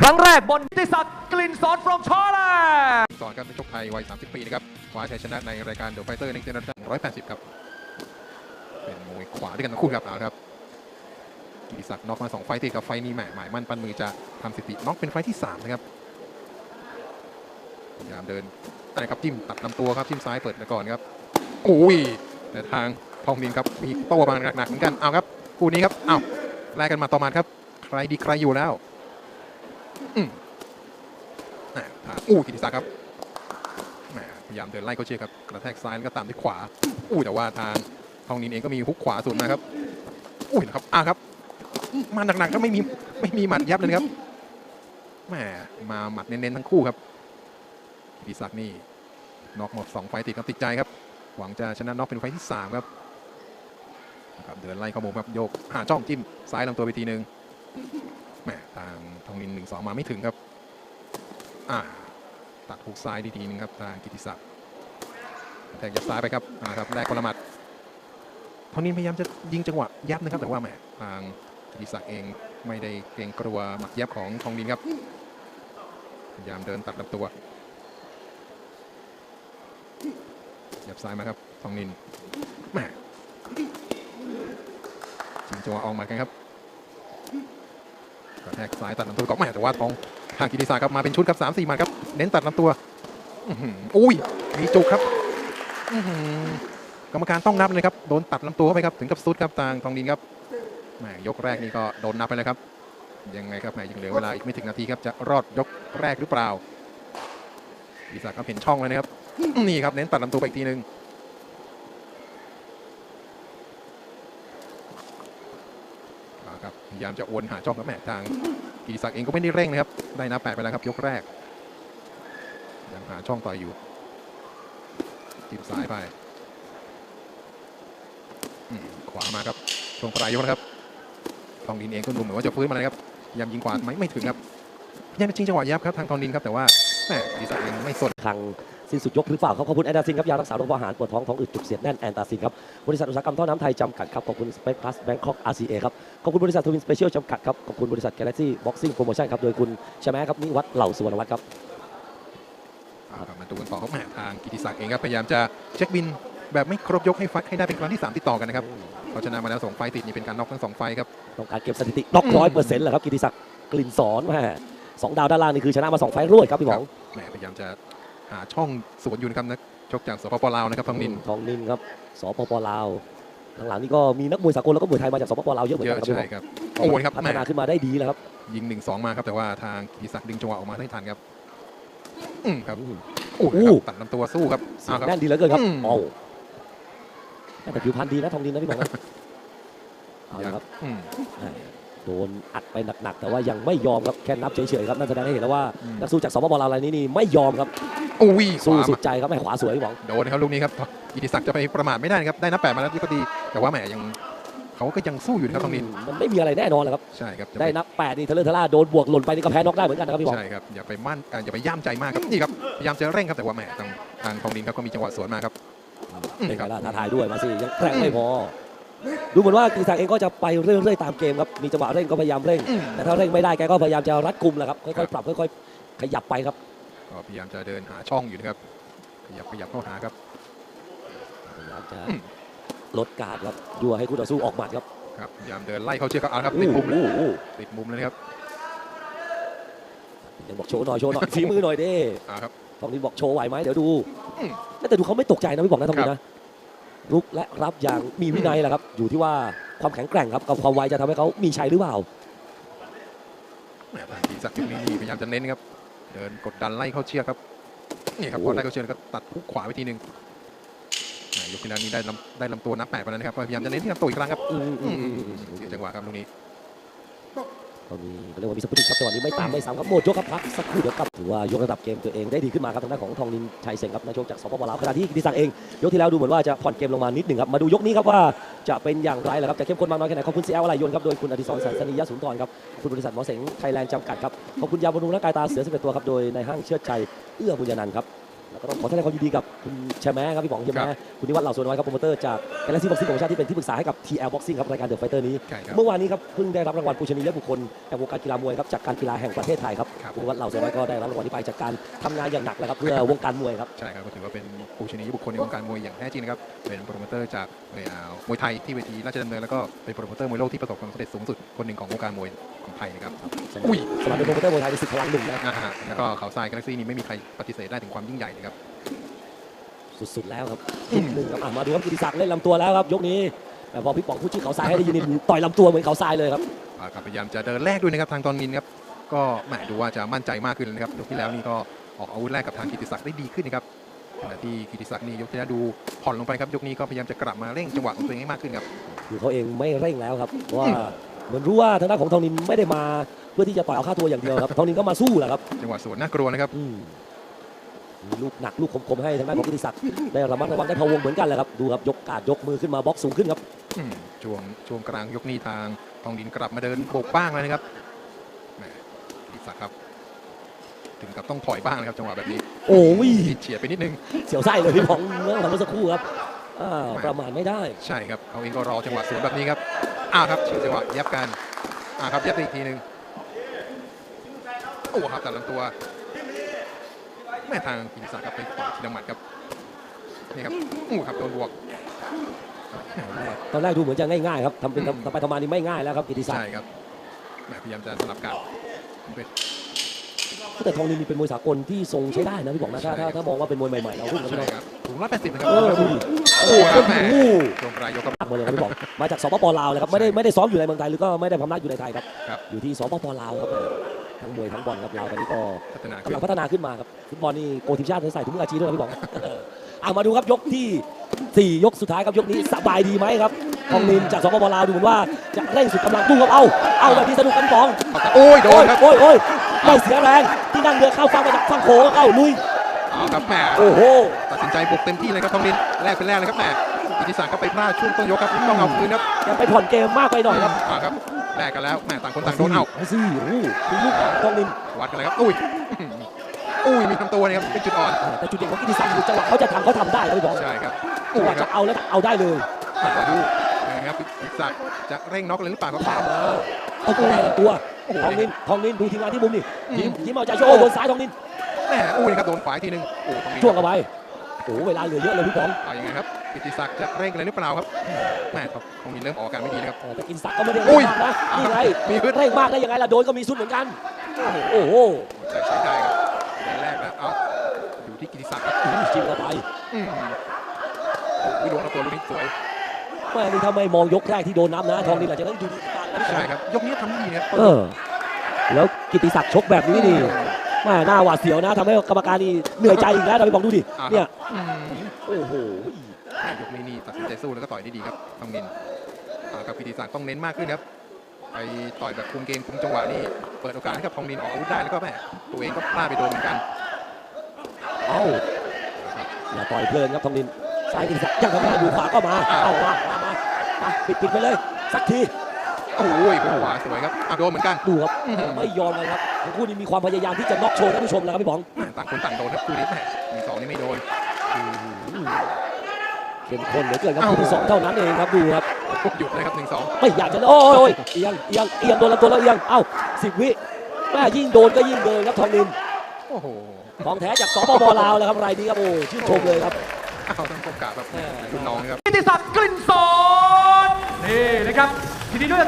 ครั้งแรกบนนิติศักดิ์กลิ่นสอน from Thailand สอนครับนักชกไทยวัย 30 ปีนะครับคว้าชัยชนะในรายการเดอะไฟเตอร์ในเจนดัน180 ครับ เป็นมวยขวาด้วยกันทั้งคู่ครับเอาครับกิติศักดิ์น็อกมา 2 ไฟต์ติดกับไฟนี้แหมหมายมั่นปั้นมือจะทำสถิติน็อกเป็นไฟที่ 3 นะครับพยายามเดินนะครับจิ้มตัดลำตัวครับจิ้มซ้ายเปิดไปก่อนครับโอ้ยแต่ทางทองดินครับมีโต้มาหนักๆเหมือนกันเอาครับคู่นี้ครับเอาแลกกันมาต่อมาครับ ใครดีใครอยู่แล้ว อืมอู้กิติศักดิ์ครับพยายามเดินไล่เขาเชียร์ครับกระแทกซ้ายแล้วก็ตามด้วยขวาอุ้แต่ว่าทางทองนินเองก็มีฮุกขวาสุดนะครับอุ้ยนะครับอะครับ มาหนักๆก็ไม่มีไม่มีหมัดยับเลยนะครับแหมมาหมัดเน้นๆทั้งคู่ครับกิติศักดิ์นี่น็อกหมดสองไฟติดครับติดใจครับ หวังจะชนะน็อกเป็นไฟที่สามครับครับเดินไล่เข้ามุมครับโยกหาจ้องจิ้มซ้ายลำตัวไปทีหนึ่ง แหมทางทองนินหนึ่งสองมาไม่ถึงครับอ่าตัดฮุกซ้ายดีๆนึงครับทางกิติศักดิ์แทงยับซ้ายไปครับอ่าครับแรกคนละหมัดทองนินพยายามจะยิงจังหวะยับนะครับแต่ว่าแหมทางกิติศักดิ์เองไม่ได้เกรงกลัวหมัดยับของทองนินครับพยายามเดินตัดลำตัวยับซ้ายมาครับทองนินแหมจังหวะออกมากันครับ กระแทกซ้ายตัดลำตัวก็แหมแต่ว่าทองทางกิติศักดิ์ครับมาเป็นชุดครับสามสี่หมัดครับเน้นตัดลำตัวอุ้ยมีจุกครับอื้อหือกรรมการต้องนับเลยครับโดนตัดลำตัวเข้าไปครับถึงกับสุดครับทางทองดินครับแหมยกแรกนี่ก็โดนนับไปเลยครับ ยังไงครับแหมยังเหลือเวลาอีกไม่ถึงนาทีครับจะรอดยกแรกหรือเปล่ากิติศักดิ์ครับเห็นช่องเลยนะครับนี่ครับเน้นตัดลำตัวไปอีกทีหนึ่งเอา ครับพยายามจะวนหาช่องครับแหมทางกิติศักดิ์เองก็ไม่ได้เร่งนะครับ ได้นับแปดไปแล้วครับ ยกแรกยังหาช่องต่อยอยู่จิ้มซ้ายไปขวามาครับช่วงปลายยกนะครับทองดินเองก็ดูเหมือนว่าจะฟื้นมาเลยครับพยายามยิงขวาไหมไม่ถึงครับพยายามจะชิงจังหวะยับครับทางทองดินครับแต่ว่าแหมกิติศักดิ์เองไม่สนทาง สิ้นสุดยกหรือเปล่าครับขอบคุณแอนตาซินครับยารักษาโรคเบาหวานปวดท้องท้องอืดจุกเสียดแน่นแอนตาซินครับบริษัทอุตสาหกรรมท่อน้ำไทยจำกัดครับขอบคุณสเปคพลัสแบงคอก RCA ครับขอบคุณบริษัททวินสเปเชียลจำกัดครับขอบคุณบริษัทแกลเล็กซี่บ็อกซิ่งโปรโมชั่นครับโดยคุณใช่ไหมครับนิวัฒน์เหล่าสุวรรณวัฒน์ครับเอาครับมาดูกันต่อครับแหมทางกิติศักดิ์เองครับพยายามจะเช็คบินแบบไม่ครบยกให้ฟัดให้ได้เป็นครั้งที่สามติดต่อกันนะครับเขาชนะมาแล้วสองไฟต์ติดนี่เป็นการน็อกทั้งสองไฟต์ครับต้องการเก็บสถิติน็อกร้อยเปอร์เซ็นต์แหละครับกิติศักดิ์กลิ่นสอนแม่สองดาวด้านล่างนี่คือชนะมาสองไฟล์รวดครับพี่หมองแหมพยายามจะหาช่องสวนอยู่นะครับนักชกจากสปปลาวนะครับทองนินทองนินครับสปปลาวหลังๆนี่ก็มีนักมวยสากลแล้วก็มวยไทยมาจากสปปลาวเยอะเหมือนเยกันอะครับพี่หมใช่องครับโอ้โหครับพัแหฒมนาขึ้นมาได้ดีแล้วครับยิงหนึ่งสองมาครับแต่ว่าทางกิติศักดิ์ดึงจังหวะออกมาได้ทันครับอืมครับอืมโอ้โหอู้ครับตัดลำตัวสู้ครับเสียเอางครับแน่นดีเหลือเกินครับอืมโอ้แต่ผิวพรรณดีนะทองดินนะพี่หมองนะเอาละครับอืม โดนอัดไปหนักๆ แต่ว่ายังไม่ยอมครับแค่นับเฉยๆครับนั่นแสดงให้เห็นแล้วว่าอืมนักสู้จากสปปลาวรายนี้นี่ไม่ยอมครับอุ้ยขสู้วาสุมาดใจครับแม่ขวาสวยพี่หมองโดนครับลูกนี้ครับกิติศักดิ์จะไปประมาทไม่ได้นะครับได้นับแปดมาแล้วที่ก็ดี แต่ว่าแหมยังเขาก็ยังสู้อยู่นะครับทองนินมันไม่มีอะไรแน่นอนแหละครับใช่ครับจะได้ไปนับแปดนี่เทะเลอร์ทะล่าโดนบวกหล่นไปนี่ก็แพ้น็อกได้เหมือนกันนะครับพี่หมองใช่ครับอย่าไปมั่นอ่าอย่าไปย่ามใจมากครับนี่ครับพยายามจะเร่งครับแต่ว่าแหมทางทางทองนินครับก็มีจังหวะสวนมาครับอืมเป็นคไงรับล่ะท้าทายด้วยมาสิยังแกร่งไม่พอ ดูเหมือนว่ากีศักดิ์เองก็จะไปเรื่อยๆตามเกมครับมีจังหวะเร่งก็พยายามเร่งอืมแต่ถ้าเร่งไม่ได้แกก็พยายามจะรัดกุมแหละครับครัค่อยบๆปรับค่อยๆขยับไปครับก็พยายามจะเดินหาช่องอยู่นะครับขยับขยับเข้าหาครับพยายามจะอืมลดการ์ดครับยั่วให้คู่ต่อสู้ออกหมัดครับครับพยายามเดินไล่เข้าเชือกครับเอาละครับติดมุมเลยอู้อู้ติดมุมเลยนะครับยังบอกโชว์หน่อยโชว์หน่อยฝีมือหน่อยเด้เอาครับทองนินบอกโชว์ไหวไหมเดี๋ยวดูอืมแต่ดูเขาไม่ตกใจนะพี่บอกนะทองนินนะ รุกและรับอย่างมีวินัยแหละครับ อยู่ที่ว่าความแข็งแกร่งครับกับความไวจะทำให้เขามีชัยหรือเปล่าแหมทางกิติศักดิ์ยุคนี้นี่พยายามจะเน้นครับ เดินกดดันไล่เข้าเชือกครับนี่ครับโอ้พอไล่เข้าเชือกแล้วก็ตัดฮุกขวาไปทีหนึ่งแหมยกที่แล้วนี้ได้ลำได้ลำตัวนับแปดไปแล้วนะครับพยายามจะเน้นที่ลำตัวอีกครั้งครับอืมอือืมมอืมอืมเสียจังหวะครับตรงนี้ ก็มีเขาเรียกว่ามีสปิริตครับจังหวะนี้ไม่ตามไม่ซ้ำครับหมดยกครับพักสักครู่เดียวครับถือว่ายกระดับเกมตัวเองได้ดีขึ้นมาครับทางด้านของทองนินชัยเสงครับนักชกจากสปปลาวขณะที่กิติศักดิ์เองยกที่แล้วดูเหมือนว่าจะผ่อนเกมลงมานิดหนึ่งครับมาดูยกนี้ครับว่าจะเป็นอย่างไรล่ะครับจะเข้มข้นมากน้อยแค่ไหนขอบคุณซีเอลอะไรยน์ครับโดยคุณอดิศรสันสนียสุนทรครับคุณบริษัทหมอเสงไทยแลนด์จำกัดครับขอบคุณยาบำรุงร่างกายตาเสือ11ตัวครับโดยในห้างเชิดชัยเอื้อบุญยนันท์ครับ แล้วก็ต้องขอแสดงความยินดีกับคุณแชมแมครับพี่ป๋องใช่ไหมครับคุณนิวัฒน์เหล่าสวนน้อยครับโปรโมเตอร์จาก Galaxy Boxing Promotion ที่เป็นที่ปรึกษาให้กับ TL Boxing ครับรายการเดอะไฟเตอร์นี้ ใช่ครับ เมื่อวานนี้ครับเพิ่งได้รับรางวัลปูชนียบุคคลแห่งวงการกีฬามวยครับจากการกีฬาแห่งประเทศไทยครับครับ คุณนิวัฒน์เหล่าสวนน้อยก็ได้รับรางวัลนี้ไปจากการทำงานอย่างหนักนะครับเพื่อวงการมวยครับ ใช่ครับก็ถือว่าเป็นผู้ชนียบุคคลในวงการมวยอย่างแท้จริงนะครับ เป็นโปรโมเตอร์จากเอ่อมวยไทยที่เวทีราชดำเนินแล้วก็เป็นโปรโมเตอร์มวยโลกที่ประสบความสำเร็จสูงสุดคนหนึ่งของวงการมวย ของไทยนะครับอุ้ยสมัครเป็นโปรโมเตอร์มวยไทยในศึกพลังหนึ่งนะนะฮะแล้วก็เขาทรายกาแล็กซี่นี่ไม่มีใครปฏิเสธได้ถึงความยิ่งใหญ่นะครับสุดๆแล้วครับอืมหนึ่งครับอะมาดูครับกิติศักดิ์เล่นลำตัวแล้วครับยกนี้แต่พอพี่ป๋องพูดชื่อเขาทรายให้ได้ยินนี่ต่อยลำตัวเหมือนเขาทรายเลยครับอ่าครับพยายามจะเดินแรกด้วยนะครับทางตอนมินครับก็แหมดูว่าจะมั่นใจมากขึ้นเลยนะครับยกที่แล้วนี่ก็ออกอาวุธแรกกับทางกิติศักดิ์ได้ดีขึ้นนะครับขณะที่กิติศักดิ์นี่ยกที่แล้วดูผ่อนลงไปครับยกนี้ก็พยายามจะกลับมาเร่งจังหวะของตัวเองให้มากขึ้นครับคือเขาเองไม่เร่งแล้วครับเพราะว่า เหมือนรู้ว่าทางด้านของทองนินไม่ได้มาเพื่อที่จะต่อยเอาค่าตัวอย่างเดียวครับทองนินก็มาสู้แหละครับจังหวะสวนน่ากลัวนะครับอืมมีลูกหนักลูกคมๆให้ทางด้านของกิติศักดิ์ได้ระมัดระวังได้พะวงเหมือนกันแหละครับดูครับยกกาดยกมือขึ้นมาบล็อกสูงขึ้นครับอืมช่วงช่วงกลางยกนี้ทางทองดินกลับมาเดินโบกบ้างแล้วนะครับแหมกิติศักดิ์ครับ ถึงกับต้องถอยบ้างนะครับจังหวะแบบนี้โอ้ยติดเฉียดไปนิดนึงเสียวไส้เลยพี่ป๋องเมื่อเมื่อสักครู่ครับอ่าประมาทไม่ได้ ใช่ครับเขาเองก็รอจังหวะสวนแบบนี้ครับ อ้าวครับชิงจังหวะยับกันอ่าครับยับไปอีกทีหนึ่งโอ้ครับตัดลำตัวแม่ทางกิติศักดิ์ครับไปต่อยทีละหมัดครับนี่ครับอู้ครับโดนบวกตอนแรกดูเหมือนจะง่ายๆครับทำเป็นทำทำไปทำมานี่ไม่ง่ายแล้วครับกิติศักใช่ดิ์ครับแหมพยายามจะสลับกันเป็นแต่ทองนินนี่เป็นมวยสากลที่ทรงใช้ได้นะพี่บอกนะถ้าถ้าถ้ามองว่าเป็นมวยใหม่ๆเราพูดกันไม่ใช่ได้ครับถุงร้อยแปดสิบนะครับ เออดูดิโอ้โหครับแมโอ้โหช่วงปลายยกครับตักมาเลยครับพี่บอกมาจากสปปลาวเลยครับไม่ได้ไม่ได้ซ้อมอยู่ในเมืองไทยหรือก็ไม่ได้พำนักอยู่ในไทยครับ ครับ อยู่ที่สปปลาวครับทั้งมวยทั้งบอลครับลาวตอนนี้ก็พัฒนากำลังพัฒนาขึ้นมาครับฟุตบอลนี่โกทีมชาติใส่ถุงมืออาชีพด้วยนะพี่บอกเอะมาดูครับยกที่สี่ยกสุดท้ายครับยกนี้สบายดีไหมครับทองนินจากสปปลาวดูเหมือนว่าจะเร่งสุดกำลังดูครับเอาเอาแบบที่สนุกกันพี่ป๋องโอ้ยโดนครับโอ้ยโอ้ยไม่เสียแรงที่นั่งเรือเข้าฟังมาจากฝั่งโขงเอ้าลุย เอาครับแหมโอ้โหตัดสินใจบุกเต็มที่เลยครับทองดินแรกเป็นแรกเลยครับแหมกิติศักดิ์ก็ไปพลาดช่วงต้นยกครับต้องเอาคืนครับยังไปผ่อนเกมมากไปหน่อยครับอ่าครับแลกกันแล้วแหมต่างคนต่างโดนเอาเอาสิโอ้โหดูลูกของทองนินวัดกันเลยครับอุ้ยอุ้ยมีทำตัวนะครับเป็นจุดอ่อนแต่จุดเด่นของกิติศักดิ์คือจังหวะเขาจะทำเขาทำได้ครับพี่บอลใช่ครับจังหวะคจะรับเอาแล้วเอาได้เลยดูนะครับกิติศักดิ์จะเร่งน็อกเลยหรือเปล่าครับเอาตัวได้ตัวทองนินทองนินดูทีมงานที่มุมนี่ยิ้มยิ้มเอาใจช่วยโอ้โดนซ้ายทองนินแห มอุ้ยครับโดนขวาอีกทีหนึงโอ้ทองดินช่วงเอาไว้โอ้โหเวลาเหลือเยอะเลยพี่บอลเอายังไงครับกิติศักดิ์จะเร่งเลยหรือเปล่าครับแหมทองดินเริ่มออกอาการไม่ดีนะครับเออแต่กินศักดิ์ก็ไม่ได้อุ้เร่ยงมากนะนี่ไงมีขึ้น เร่งมากได้ยังไงล่ะโดนก็มีสุดเหมือนกันโอ้โหใช้ใช้ได้ครับแรกแล้วเอาอยู่ที่กิติศักดิ์ครับจิ้มเข้าไปอืมวิโดนเอาตัวลูกนี้สวยแม่นี่ถ้าไม่มองยกแรกที่โดนน้ำนะ ทองนินอาจจะได้ดูดีกว่านะพี่บอลใช่ครับยกนี้ทำได้ดีนะครับเออ แล้วกิติศักดิ์ชกแบบนี้นี่ แม่หน้าหวาดเสียวนะทำให้กรรมการนี่เหนื่อยใจอีกแล้วนะพี่บอลดูดิอ่าเนี่ยอืมโอ้โหยกนี้นี่ตัดสินใจสู้แล้วก็ต่อยได้ดีครับทองนินอ่ากับกิติศักดิ์ต้องเน้นมากขึ้นครับไปต่อยแบบคุมเกมคุมจังหวะนี่เปิดโอกาสให้กับทองนินออกอาวุธได้แล้วก็แม่ตัวเองก็พลาดไปโดนเหมือนกันเอ้า อย่าต่อยเพลินครับทองนินซ้ายกิติศักดิ์ยังทำงานอยู่ขวาก็มาเอามามามามาปิดปิดไปเลย สักทีโอ้ยขวาสวยครับอะโดนเหมือนกันดูครับอื้อหือไม่ยอมเลยครับ ทั้งคู่นี้มีความพยายามที่จะน็อกโชว์ท่านผู้ชมแล้วครับพี่บองแม่ต่างคนต่างโดนครับคู่นี้แม่มีสองนี่ไม่โดนเข้มข้นเหลือเกินครับเอ้าคู่ที่สองเท่านั้นเองครับดูครับหยุดเลยครับหนึ่งสองไม่อยากจะโอ้ยโอ้ยเอียงเอียงเอียงโดนลำตัวแล้วเอียงเอ้าสิบวิแม่ยิ่งโดนก็ยิ่งเดินครับทองนินโอ้โหของแท้จากสปปลาวเลยครับรายนี้ครับโอ้ชื่นชมเลยครับเอาทั้งโอกาสแบบรุ่นน้องนะครับกิติศักดิ์กลิ่นสอนนี่นะครับทีนี้ด้วย